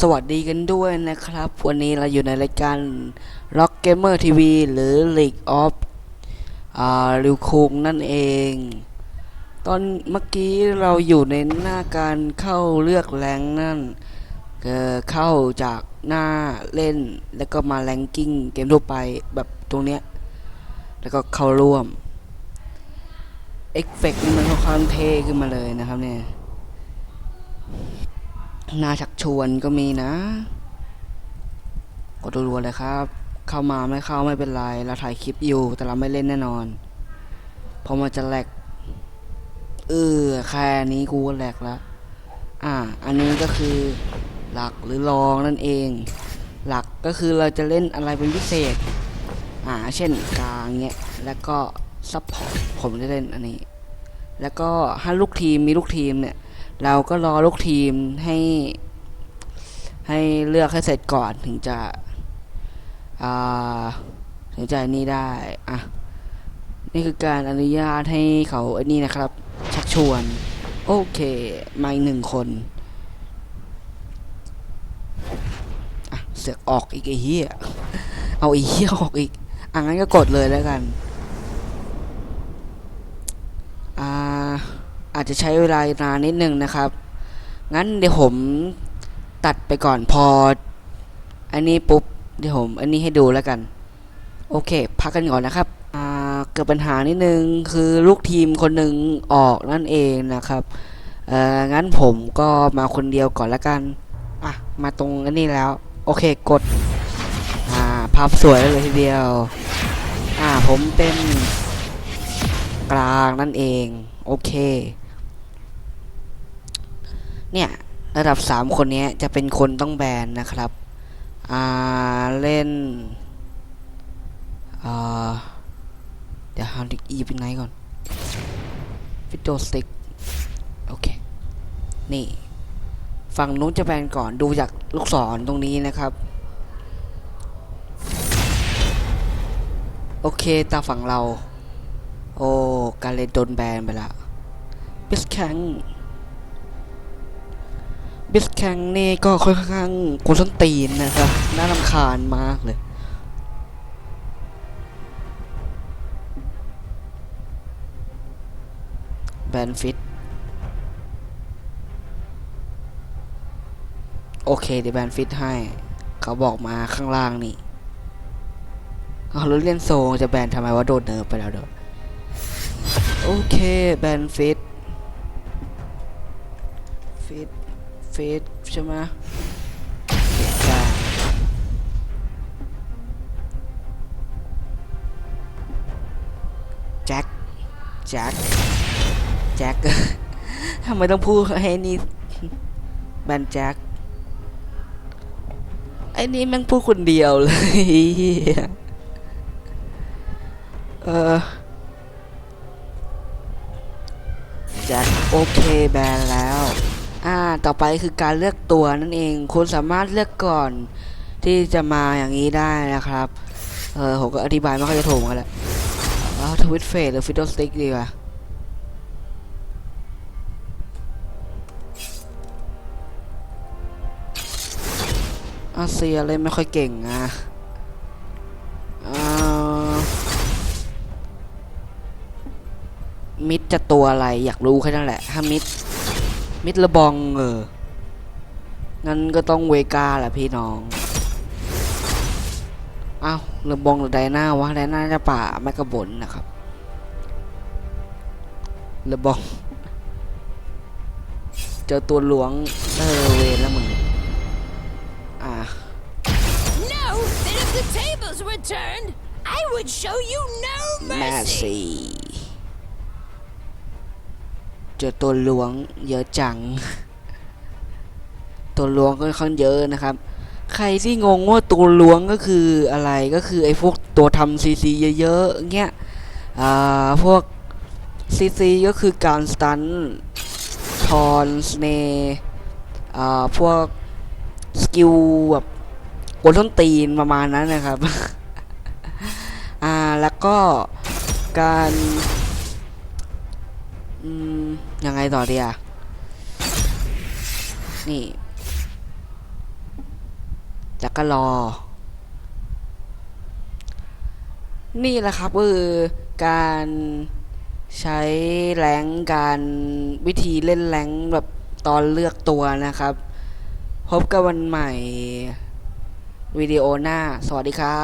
สวัสดีกันด้วยนะครับ วันนี้เราอยู่ในรายการ Rock Gamer TV หรือ League of อ่าริวคุงนั่นเอง ตอนเมื่อกี้เราอยู่ในหน้าการเข้าเลือกแรงนั่นเอ่อเข้าจากหน้าเล่นแล้วก็มาแรงกิ้งเกมทั่วไปแบบตรงเนี้ย แล้วก็เข้าร่วมเอฟเฟกต์มันค่อนข้างเท่ขึ้นมาเลยนะครับเนี่ย น่าชักชวนก็มีนะกดรัวๆเลยครับ เข้ามาไม่เข้าไม่เป็นไรเราถ่ายคลิปอยู่ แต่เราไม่เล่นแน่นอนเพราะมันจะแหลกเออแค่นี้กูก็แหลกแล้วอ่า อันนี้ก็คือหลักหรือรองนั่นเอง หลักก็คือเราจะเล่นอะไรเป็นพิเศษ อ่า เช่นกลางเนี้ยแล้วก็ซัพพอร์ตผมจะเล่นอันนี้ แล้วก็ถ้าลูกทีมมีลูกทีมเนี่ย เราก็รอลูกทีมให้ให้เลือกให้เสร็จก่อนถึงจะถึงจะนี่ได้อะนี่คือการอนุญาตให้เขาไอ้นี่นะครับ ชักชวน โอเค มาอีกหนึ่งคนอะเสือกออกอีกไอ้เหี้ย เอาไอ้เหี้ยออกอีก อะงั้นก็กดเลยแล้วกัน อ่า อาจจะใช้เวลานานนิดนึงนะครับ งั้นเดี๋ยวผมตัดไปก่อนพอ อันนี้ปุ๊บเดี๋ยวผมอันนี้ให้ดูแล้วกัน โอเค พักกันก่อนนะครับอ่าเกิดปัญหานิดนึงคือลูกทีมคนหนึ่งออกนั่นเองนะครับเอ่งั้นผมก็มาคนเดียวก่อนแล้วกัน อะ มาตรงอันนี้แล้ว โอเคกด อ่าภาพสวยเลยทีเดียว อ่าผมเป็นกลางนั่นเอง โอเค เนี่ย ระดับ 3 คนนี้จะเป็นคนต้องแบนนะครับ อ่า เล่น อ่า เดี๋ยวฮาร์ดิกอีเป็นไงก่อนฟิโตสติกโอเค นี่ ฝั่งนู้นจะแบนก่อนดูจากลูกศรตรงนี้นะครับ โอเค ตาฝั่งเรา โอ้ การเล่นโดนแบนไปละบิสแข็ง บิสแข็งนี่ก็ค่อนข้างกวนส้นตีนนะครับ น่ารำคาญมากเลยแบนฟิตโอเคเดี๋ยวแบนฟิตให้ เขาบอกมาข้างล่างนี่เอาแล้วเล่นโซงจะแบนทำไมว่าโดนเนิร์ฟไปแล้วเด้อโอเคแบนฟิตฟิต ฟิตใช่ไหมฟิตได้แจ็คแจ็คแจ็คทำไมต้องพูดให้นี่แบนแจ็คไอ้นี่แมันพูดคนเดียวเลยเหี้ยเออแจ็คโอเคแบนแล้ว อ่าต่อไปคือการเลือกตัวนั่นเอง คุณสามารถเลือกก่อนที่จะมาอย่างนี้ได้นะครับ เออผมก็อธิบายไม่ค่อยจะถูกอนกันแหละเอาทวิตเฟสหรือฟิโตสติกดีกว่าอาเซียเล่นไม่ค่อยเก่งอะอ่ามิดจะตัวอะไรอยากรู้แค่นั้นแหละถ้ามิด มิดระบองเอองั้นก็ต้องเวกาแหละพี่น้องอ้าวระบองหรือไดนาวะไดนาจะป่าไม่กระบนนะครับระบองเจอตัวหลวงเออเวนแล้วมึงอ่า No, that if the tables were turned, I would show you no แม่ mercy. เจอตัวหลวงเยอะจัง ตัวหลวงก็ค่อนข้างเยอะนะครับ ใครที่งงว่าตัวหลวงก็คืออะไรก็คือไอ้พวกตัวทำซีซีเยอะๆเงี้ยอ่าพวกซีซีก็คือการสตันทอนสเนอ่าพวกสกิลแบบกนต้นตีนประมาณนั้นนะครับ อ่าแล้วก็การ อืม ยังไงต่อดีอะ นี่แล้วก็รอ นี่แหละครับก็คือการใช้แรงการวิธีเล่นแรงแบบตอนเลือกตัวนะครับ พบกันวันใหม่ วิดีโอหน้า สวัสดีครับ